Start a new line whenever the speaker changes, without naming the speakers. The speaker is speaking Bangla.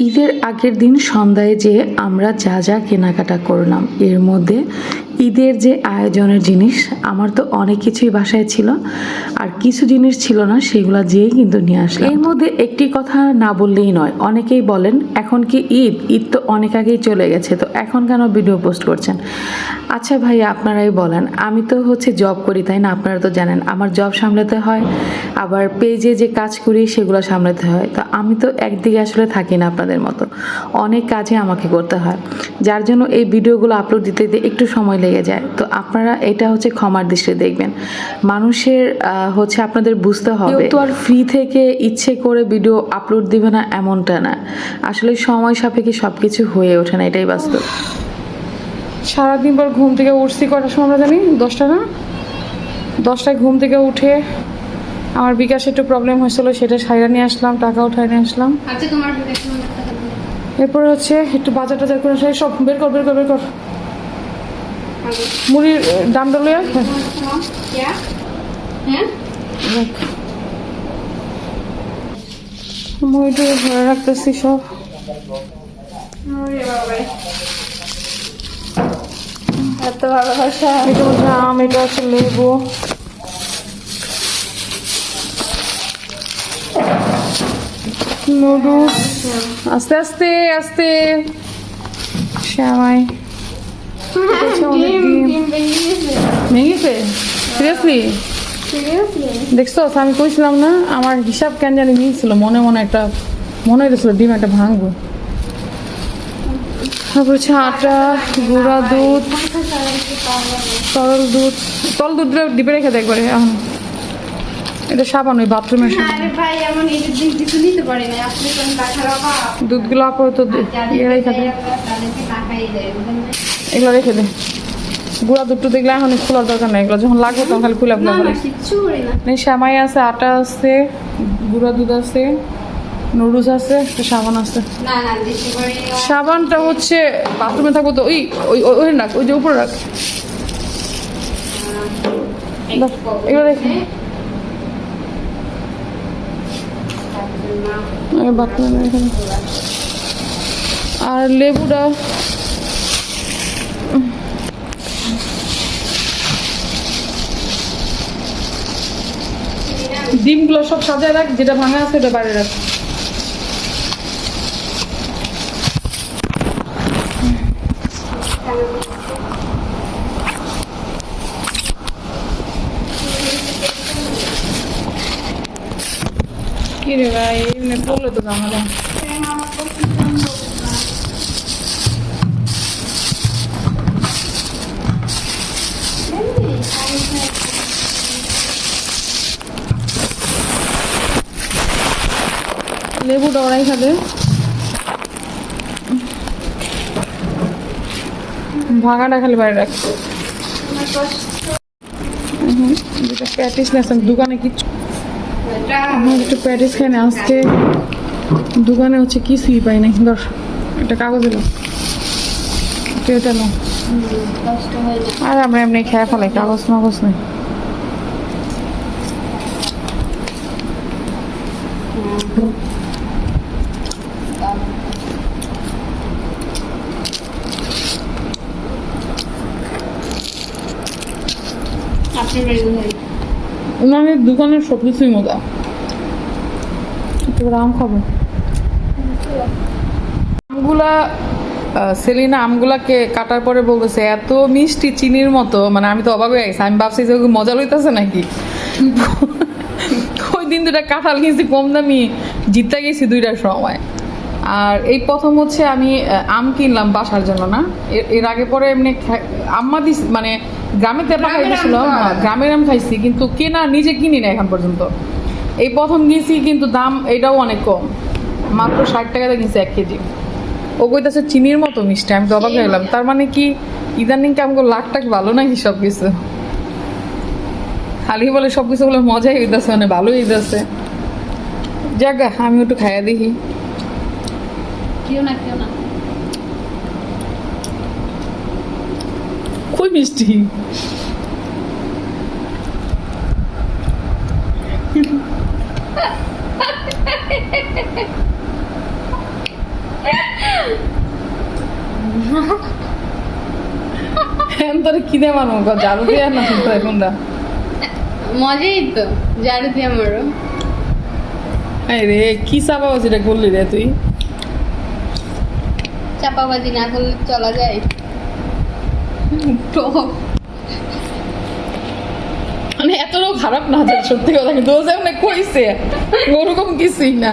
ঈদের আগের দিন সন্ধ্যায় যে আমরা যা যা কেনাকাটা করলাম, এর মধ্যে ঈদের যে আয়োজনের জিনিস, আমার তো অনেক কিছুই বাসায় ছিল। আর কিছু জিনিস ছিল না, সেগুলো যেয়েই কিন্তু নিয়ে আসলাম। এর মধ্যে একটি কথা না বললেই নয়, অনেকেই বলেন, এখন কি ঈদ? ঈদ তো অনেক আগেই চলে গেছে, তো এখন কেন ভিডিও পোস্ট করছেন? আচ্ছা ভাই আপনারাই বলেন। আমি তো হচ্ছে জব করি, তাই না? আপনারা তো জানেন, আমার জব সামলাতে হয়, আবার পেজে যে কাজ করি, সেগুলো সামলাতে হয়। তো আমি তো একদিকে আসলে থাকি না আপনাদের মতো। অনেক কাজে আমাকে করতে হয়। যার জন্য এই ভিডিওগুলো আপলোড দিতে দিতে একটু সময় লেগে যায়। তো আপনারা এটা হচ্ছে ক্ষমার দৃষ্টিতে দেখবেন। মানুষের হচ্ছে আপনাদের বুঝতে হবে তো আর ফ্রি থেকে ইচ্ছে করে ভিডিও আপলোড দিবে না এমনটা না। আসলে সময় সাপেক্ষে সব কিছু হয়ে ওঠে না এটাই বাস্তব।
সারাদিন পর ঘুম থেকে উঠছি কটার সময় আমরা জানি? দশটা না? দশটায় ঘুম থেকে উঠে আমার বিকাশে একটু প্রবলেম হয়েছিল সেটা সাইরা নিয়ে আসলাম টাকা উঠায় নিয়ে আসলাম
আচ্ছা তোমার।
এরপরে হচ্ছে একটু বাজার টাজার করে আসি। সব বের কর বের কর বের কর মুড়ির দামটা লইয়া হ্যাঁ
হ্যাঁ।
মুড়িটা ধরে রাখতেছি সব
এত ভালোবাসা
এটা হচ্ছে আম এটা হচ্ছে লেবু নুডলস আস্তে আস্তে আস্তে। শ্যামাই। ভেঙেছে। সিরিয়াসলি দেখছ আমি কইছিলাম না আমার হিসাব কেন জানি নিয়েছিল মনে মনে একটা মনে হইতেছিল ডিম একটা ভাঙবো। তারপর হচ্ছে আটা গুঁড়া দুধ তরল দুধ তরল দুধটা ডিপে রেখে দেয় একবারে এখন। এটা সাবান ওই বাথরুমের সাবান।
আরে ভাই এমন ঈদের দিন কিছু নিতে পারি না আসলে তো আমি টাকার অভাব।
দুধগুলো আপাতত দু- ইয়ে রেখে
না?
এগুলো রেখে দে। গুঁড়া দুধটা দেখলে এখন খোলার দরকার নেই এগুলো যখন লাগবে তখন খালি খুলে ফেলে শ্যামাই আছে আটা আছে গুঁড়া দুধ আছে নুডলস আছে একটা সাবান আছে। সাবানটা হচ্ছে বাথরুমে থাকব তো ওই ওই ওই- ওই রাখ ওই যে উপরে রাখ। এগুলো রেখে আমি আর লেবুটা? ডিমগুলো সব সাজায় রাখ যেটা ভাঙা আছে ওটা বাইরে রাখ। কি রে ভাই এমনি পড়লে তো জানালা লেবুটা ওরাই খাবে ভাঙাটা খালি বাইরে রাখ হুম, যেটা প্যাটিস নিয়েছিলাম দোকানে কিচ্ছু
এটা
আমার একটু প্যাটিস খাই আজকে দোকানে হচ্ছে কিছুই পাই নাই, ধর, একটা কাগজ এলো। আর আমরা এমনি খেয়ে ফেলাই, কাগজ মাগজ নেই।
কোথায়?
ওনাদের দোকানের সব কিছুই মজা আম খাব। আমগুলা সেলিনা আমগুলাকে কাটার পরে বলতেছে এত মিষ্টি চিনির মতো। মানে আমি তো অবাক হয়ে গেছি। আমি ভাবছি যে মজা লইতেছে নাকি? ওই দিন দুটা কাঁঠাল কিনছি কম দামি জিততে গেছি দুইটার সময়। আর এই প্রথম হচ্ছে আমি আম কিনলাম বাসার জন্য না। এর- আগে পরে এমনি আম্মা দিস মানে গ্রামে তেপা
গ্রামের আম
খাইছিল হ্যাঁ। গ্রামের আম খাইছি কিন্তু কেনা নিজে কিনি না এখন পর্যন্ত। এই প্রথম কিনছি কিন্তু দাম এটাও অনেক কম। মাত্র ষাট টাকাতে কিনছি এক কেজি। ও কইতাছে চিনির মতো মিষ্টি আমি তো অবাক হয়ে গেলাম। তার মানে কি ইদানিং কি আমাকে লাখ টাক ভালো নাকি সব কিছু খালি বলে সব কিছু বলে মজাই হইতেছে মানে ভালোই হইতেছে। যাক আমি একটু খাইয়া দেখি।
কেউ না কেউ না
খুব মিষ্টি এখন তোর গো? ঝাড়ু দিয়ে না শুনতে কোনটা
মজাই তো ঝাড়ু দিয়ে আমারও
এই রে কি চাপা সেটা করলি রে তুই
চাপাবাজি না করলে চলা যায়।
মানে এতটাও খারাপ না যায় সত্যি কথা কিন্তু ও ওরকম কিছুই না।